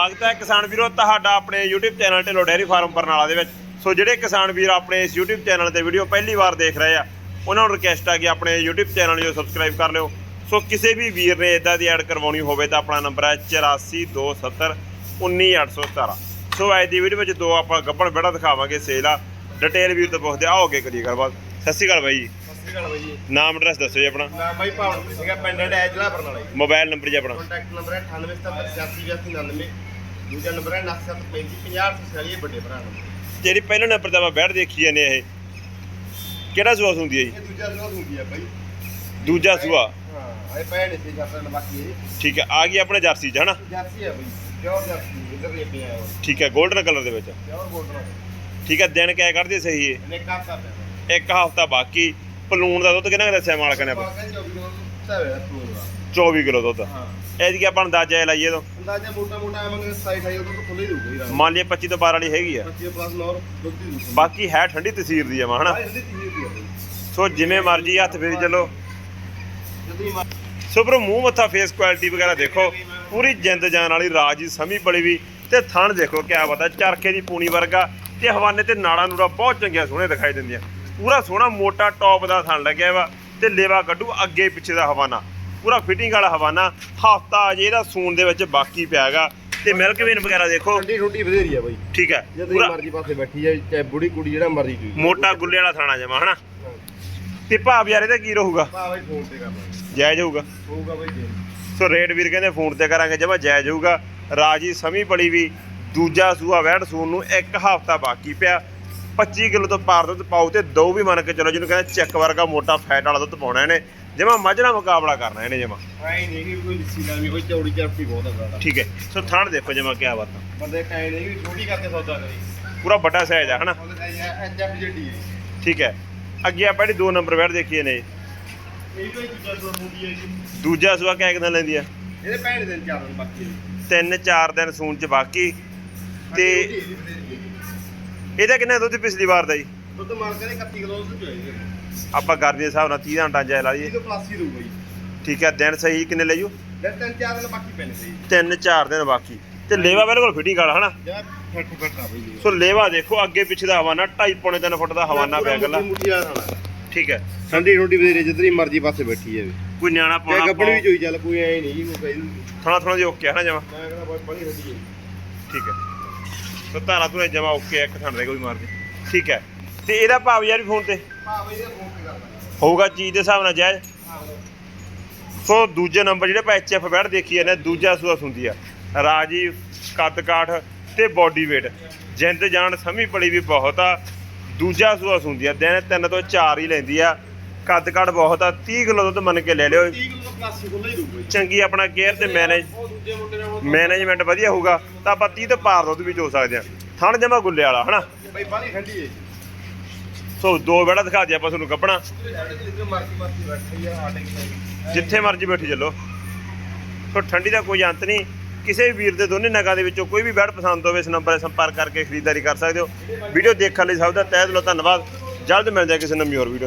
ਸਵਾਗਤ ਹੈ ਕਿਸਾਨ ਵੀਰੋ ਤੁਹਾਡਾ ਆਪਣੇ YouTube channel Dhillon dairy farm Barnala ਦੇ ਵਿੱਚ। ਸੋ ਜਿਹੜੇ ਕਿਸਾਨ ਵੀਰ ਆਪਣੇ ਇਸ YouTube ਚੈਨਲ ਤੇ ਵੀਡੀਓ ਪਹਿਲੀ ਵਾਰ ਦੇਖ ਰਹੇ ਆ ਉਹਨਾਂ ਨੂੰ ਰਿਕਵੈਸਟ ਆ ਕਿ ਆਪਣੇ YouTube ਚੈਨਲ ਨੂੰ ਸਬਸਕ੍ਰਾਈਬ ਕਰ ਲਿਓ। ਸੋ ਕਿਸੇ ਵੀ ਵੀਰ ਨੇ ਇਦਾਂ ਦੀ ਐਡ ਕਰਵਾਉਣੀ ਹੋਵੇ ਤਾਂ ਆਪਣਾ ਨੰਬਰ ਹੈ 8427 19817 ਸੋ ਅੱਜ ਦੀ ਵੀਡੀਓ ਵਿੱਚ ਦੋ ਆਪਾਂ ਗੱਬਣ ਬੜਾ ਦਿਖਾਵਾਂਗੇ ਸੇਲ ਆ। ਡਿਟੇਲ ਵੀਰ ਤੋਂ ਪੁੱਛਦੇ ਆਓ ਅੱਗੇ ਕਰੀਏ ਗੱਲਬਾਤ। ਸਤਿ ਸ਼੍ਰੀ ਅਕਾਲ ਬਾਈ ਜੀ। ਸਤਿ ਸ਼੍ਰੀ ਅਕਾਲ ਬਾਈ ਜੀ। ਨਾਮ ਐਡਰੈਸ ਦੱਸੋ ਜੀ ਆਪਣਾ। ਨਾਮ ਬਾਈ ਭਾਵਨ ਸੀਗਾ ਪਿੰਡ ਡੈਜ ਜ਼ਿਲ੍ਹਾ ਬਰਨਾਲਾ ਜੀ। ਮੋਬਾਈਲ ਨੰਬਰ ਜੀ ਆਪਣਾ। ਕੰਟੈਕਟ ਨੰਬਰ ਹੈ 98778899 ਦੂਜਾ ਨੰਬਰ ਹੈ 973550 ਵੱਡੇ ਭਰਾ ਨੂੰ ਜਿਹੜੀ ਪਹਿਲਾ ਨੰਬਰ ਤੇ ਆਪਾਂ ਬੈਠ ਦੇਖੀ ਜਾਂਦੇ ਇਹ। ਕਿਹੜਾ ਸੂਆ ਹੁੰਦੀ ਹੈ ਜੀ? ਇਹ ਦੂਜਾ ਰੋਜ਼ ਹੁੰਦੀ ਹੈ ਬਾਈ। ਦੂਜਾ ਸੂਆ? ਹਾਂ ਇਹ ਪੈਣ ਸੀ ਜਾਂਦਾ ਬਾਕੀ ਇਹ ਠੀਕ ਹੈ ਆ ਗਈ ਆਪਣੇ ਜਰਸੀ ਚ ਹਨਾ? ਜਰਸੀ ਹੈ ਬਾਈ ਪਿਓਰ ਜਰਸੀ ਇਧਰ ਲੈ ਕੇ ਆਇਆ ਠੀਕ ਹੈ 골ਡਨ ਕਲਰ ਦੇ ਵਿੱਚ। ਪਿਓਰ ਬੋਲਰ ਠੀਕ ਹੈ ਦਿਨ ਕਿਆ ਕੱਢਦੇ ਸਹੀ ਨੇ ਕੰਮ ਕਰਦਾ ਇੱਕ ਹਫਤਾ ਬਾਕੀ ਪਲੂਣ ਦਾ ਦੁੱਧ ਕਿੰਨਾ ਕੁ ਦੱਸਿਆ ਮਾਲਕ ਨੇ ਆਪਾਂ? ਤਵੇ ਪੂਰਾ। 24 ਕਿਲੋ ਦੁੱਧ। ਹਾਂ। ਐਦੀ ਆਪਾਂ ਅੰਦਾਜ਼ਾ ਇਹ ਲਾਈਏ ਤੋਂ। ਅੰਦਾਜ਼ਾ ਮੋਟਾ ਮੋਟਾ ਆਵਾਂਗੇ 27 28 ਉਦੋਂ ਤੋਂ ਖੁੱਲੇ ਹੀ ਹੋਊਗਾ ਮੰਨ ਲਈਏ 25 ਤੋਂ 12 ਵਾਲੀ ਹੈਗੀ ਆ। 25 ਪਲੱਸ ਨੌਰ ਦੁੱਧ ਦੀ ਦੁੱਧ ਬਾਕੀ ਹੈ ਠੰਡੀ ਤਸੀਰ ਦੀ ਆ ਹਨਾ? ਸੋ ਜਿਵੇਂ ਮਰਜ਼ੀ ਹੱਥ ਫੇਰੀ ਚੱਲੋ। ਸੋ ਪਰ ਮੂੰਹ ਮੱਥਾ ਫੇਸ ਕੁਆਲਿਟੀ ਵਗੈਰਾ ਦੇਖੋ। ਪੂਰੀ ਜਿੰਦ ਜਾਨ ਵਾਲੀ ਰਾਜੀ ਸਮੀ ਬੜੀ ਵੀ। ਤੇ ਥਣ ਦੇਖੋ ਕਿਆ ਪਤਾ ਚਰਖੇ ਦੀ ਪੂਣੀ ਵਰਗਾ ਤੇ ਹਵਾਨੇ ਤੇ ਨਾੜਾ ਨੂੜਾ ਬਹੁਤ ਚੰਗੀਆਂ ਸੋਹਣੇ ਦਿਖਾਈ ਦਿੰਦੀਆਂ। ਪੂਰਾ ਸੋਹਣਾ ਮੋਟਾ ਟੌਪ ਦਾ ਥਣ ਲੱਗਿਆ ਵਾ। ਤੇ ਲੇਵਾ ਕੱਢੂ ਅੱਗੇ ਪਿੱਛੇ ਦਾ ਹਵਾਨਾ। ਪੂਰਾ ਫਿਟਿੰਗ ਵਾਲਾ ਹਵਾਨਾ। ਹਫਤਾ ਅਜੇ ਇਹਦਾ ਸੂਣ ਦੇ ਵਿੱਚ ਬਾਕੀ ਪਿਆਗਾ। ਤੇ ਮਿਲਕ ਵੇਨ ਵਗੈਰਾ ਦੇਖੋ। ਠੰਡੀ ਠੁੰਡੀ ਵਧੇਰੀ ਆ ਬਾਈ। ਠੀਕ ਹੈ। ਪੂਰਾ ਮਰਜ਼ੀ ਪਾਸੇ ਬੈਠੀ ਜਾਏ ਚਾਹੇ ਬੁੜੀ ਕੁੜੀ ਜਿਹੜਾ ਮਰਜ਼ੀ ਚੂਈ ਮੋਟਾ ਗੁੱਲੇ ਵਾਲਾ ਥਾਣਾ ਜਮਾ ਹਨਾ? ਤੇ ਭਾਵ ਯਾਰ ਇਹਦਾ ਕੀ ਰਹੂਗਾ? ਭਾ ਬਾਈ ਫੋਨ ਤੇ ਕਰਨਾ ਜਾਇਜ਼ ਹੋਊਗਾ। ਹੋਊਗਾ ਬਾਈ ਦੇ ਸੋ ਰੇਟ ਵੀਰ ਕਹਿੰਦੇ ਫੋਨ ਤੇ ਕਰਾਂਗੇ ਜਮਾ ਜਾਇਜ਼ ਹੋਊਗਾ। ਰਾਜੀ ਸਮੀ ਬੜੀ ਵੀ ਦੂਜਾ ਸੂਆ ਵੈੜ ਸੂਣ ਨੂੰ ਇੱਕ ਹਫਤਾ ਬਾਕੀ ਪਿਆ। 25 ਕਿਲੋ ਤੋਂ ਪਾਰ ਦੁੱਧ ਪਾਉ ਤੇ ਦੋ ਵੀ ਮੰਨ ਕੇ ਚਲੋ ਜਿਹਨੂੰ ਕਹਿੰਦੇ ਚੱਕ ਵਰਗਾ ਮੋਟਾ ਫੈਟ ਵਾਲਾ ਦੁੱਧ ਪਾਉਣਾ ਇਹਨੇ। ਜਮਾ ਮੱਝ ਨਾਲ ਮੁਕਾਬਲਾ ਕਰਨਾ ਇਹਨੇ ਜਮਾ ਆਈ ਨਹੀਂ ਕਿ ਕੋਈ ਲਿੱਸੀ ਨਾਲ ਵੀ ਕੋਈ ਚੌੜੀ ਚਰਪੀ ਬਹੁਤ ਬੜਾ ਠੀਕ ਹੈ। ਸੋ ਥਣ ਦੇਖੋ ਜਮਾ ਕਿਆ ਬਾਤਾਂ। ਬੰਦੇ ਕਾਇ ਨਹੀਂ ਕਿ ਛੋਟੀ ਕਰਕੇ ਸੌਦਾ ਕਰੀ। ਪੂਰਾ ਵੱਡਾ ਸਾਈਜ਼ ਆ ਹਨਾ? ਠੀਕ ਹੈ। ਅੱਗੇ ਆਪਾਂ ਜਿਹੜੀ ਦੋ ਨੰਬਰ ਵੈੜ ਦੇਖੀਏ ਨੇ ਇਹ ਕੋਈ ਦੂਜਾ ਦੋ ਹੁੰਦੀ ਹੈ ਜੀ। ਦੂਜਾ ਸੂਆ ਕਿਆ ਕਿਦਾਂ ਲੈਂਦੀ ਆ? ਇਹਦੇ ਭੈਣ ਦੇ ਚਾਰ ਦਿਨ ਬਾਕੀ ਹੈ ਤਿੰਨ ਚਾਰ ਦਿਨ ਸੂਣ ਚ ਬਾਕੀ। ਤੇ ਇਹਦਾ ਕਿੰਨਾ ਦੁੱਧ ਪਿਛਲੀ ਵਾਰ ਦਾ ਜੀ? ਦੁੱਧ ਮਾਰ ਕੇ 31 ਕਿਲੋ ਦੁੱਧ ਚੋਈ ਆਪਾਂ ਗਰਮੀ ਦੇ ਹਿਸਾਬ ਨਾਲ 30 ਦਾ ਅੰਦਾਜ਼ਾ ਲਾ ਲਈਏ ਤੋਂ ਪਲੱਸ ਹੀ ਦਊਗਾ ਜੀ। ਠੀਕ ਹੈ ਦਿਨ ਸਹੀ ਕਿੰਨੇ ਲਈ ਜੂ ਜੇ ਤਿੰਨ ਚਾਰ ਦਿਨ ਬਾਕੀ ਪੈਣੇ ਸੀ ਤਿੰਨ ਚਾਰ ਦਿਨ ਬਾਕੀ। ਤੇ ਲੇਵਾ ਬਿਲਕੁਲ ਫਿਟਿੰਗ ਵਾਲਾ ਹਨਾ? ਜਾਂ ਫੱਟੂ ਫੱਟਾ ਬਈ ਜੀ ਸੋ ਲੇਵਾ ਦੇਖੋ ਅੱਗੇ ਪਿੱਛੇ ਦਾ ਹਵਾਨਾ 2.5 ਪੌਣੇ 3 ਫੁੱਟ ਦਾ ਹਵਾਨਾ ਪਿਆ ਗੱਲਾ ਠੀਕ ਹੈ। ਠੰਡੀ ਠੰਡੀ ਵਧੇਰੇ ਜਿੱਧਰੀ ਮਰਜ਼ੀ ਪਾਸੇ ਬੈਠੀ ਹੈ ਕੋਈ ਨਿਆਣਾ ਪਾਉਣਾ ਗੱਬੜ ਵੀ ਚੋਈ ਚੱਲ ਕੋਈ ਐ ਨਹੀਂ ਜੀ ਕੋਈ ਥੋੜਾ ਥੋੜਾ ਜਿਹਾ ਓਕੇ ਹਨਾ ਜਮਾ। ਮੈਂ ਕਹਿੰਦਾ ਬੜੀ ਠੰਡੀ ਹੈ ਠੀਕ ਹੈ। ਸੋ ਧਾਰਾ ਤੂੰ ਜਮਾ ਓਕੇ ਇੱਕ ਥਣ ਦੇ ਕੋਈ ਮਾਰ ਦੇ ਠੀਕ ਹੈ। ਤੇ ਇਹਦਾ ਭਾਵ ਯਾਰ ਵੀ ਫੋਨ ਤੇ? ਹਾਂ ਬਈ ਇਹ ਫੋਨ ਤੇ ਕਰਦਾ ਹੋਊਗਾ ਚੀਜ਼ ਦੇ ਹਿਸਾਬ ਨਾਲ ਜਾਇਜ਼। ਸੋ ਦੂਜੇ ਨੰਬਰ ਜਿਹੜੇ ਆਪਾਂ ਐਚਐਫ ਬੈਠ ਦੇਖੀ ਜਾਂਦੇ ਦੂਜਾ ਸੂਆ ਹੁੰਦੀ ਆ। ਰਾਜੀ ਕੱਦ ਕਾਠ ਤੇ ਬਾਡੀ weight ਜਿੰਦ ਜਾਨ ਸਮੀ ਬੜੀ ਵੀ ਬਹੁਤ ਆ। ਦੂਜਾ ਸੂਆ ਹੁੰਦੀ ਆ ਦਿਨ ਤਿੰਨ ਤੋਂ ਚਾਰ ਹੀ ਲੈਂਦੀ ਆ। ਕੱਦ ਕਾਠ ਬਹੁਤ ਆ 30 ਕਿਲੋ ਦੁੱਧ ਮੰਨ ਕੇ ਲੈ ਲਿਓ। 30 ਕਿਲੋ ਪਲੱਸ ਹੀ ਖੁੱਲਾ ਹੀ ਦਊਗਾ ਜੀ ਚੰਗੀ ਆਪਣਾ ਕੇਅਰ ਤੇ ਮੈਨੇਜ ਉਹ ਦੂਜੇ ਮੁੰਡੇ ਨੇ ਉਹ ਮੈਨੇਜਮੈਂਟ ਵਧੀਆ ਹੋਊਗਾ ਤਾਂ ਆਪਾਂ 30 ਤੋਂ ਪਾਰ ਦੁੱਧ ਵੀ ਚੋ ਸਕਦੇ ਆ ਥਣ ਜਮਾ ਗੁੱਲੇ ਵਾਲਾ ਹਨਾ? ਬਈ ਬਾਲੀ ਠੰਡੀ ਹੈ ਸੋ ਦੋ ਬੜਾ ਦਿਖਾ ਦਿਆ ਆਪਾਂ ਤੁਹਾਨੂੰ ਕੱਪਣਾ ਜਿੱਥੇ ਮਰਜ਼ੀ ਮਰਜ਼ੀ ਬੈਠੀ ਆ ਆਟੇ ਕੀ ਜਿੱਥੇ ਮਰਜ਼ੀ ਬੈਠੀ ਚੱਲੋ। ਸੋ ਠੰਡੀ ਦਾ ਕੋਈ ਅੰਤ ਨਹੀਂ। ਕਿਸੇ ਵੀ ਵੀਰ ਦੇ ਦੋਨੇ ਨਗਾਂ ਦੇ ਵਿੱਚੋਂ ਕੋਈ ਵੀ ਬੈਡ ਪਸੰਦ ਹੋਵੇ ਇਸ ਨੰਬਰ 'ਤੇ ਸੰਪਰਕ ਕਰਕੇ ਖਰੀਦਦਾਰੀ ਕਰ ਸਕਦੇ ਹੋ। ਵੀਡੀਓ ਦੇਖਣ ਲਈ ਸਭ ਦਾ ਤਹਿ ਦਿਲੋਂ ਧੰਨਵਾਦ। ਜਲਦ ਮਿਲਦੇ ਹਾਂ ਕਿਸੇ ਨਵੀਂ ਹੋਰ ਵੀਡੀਓ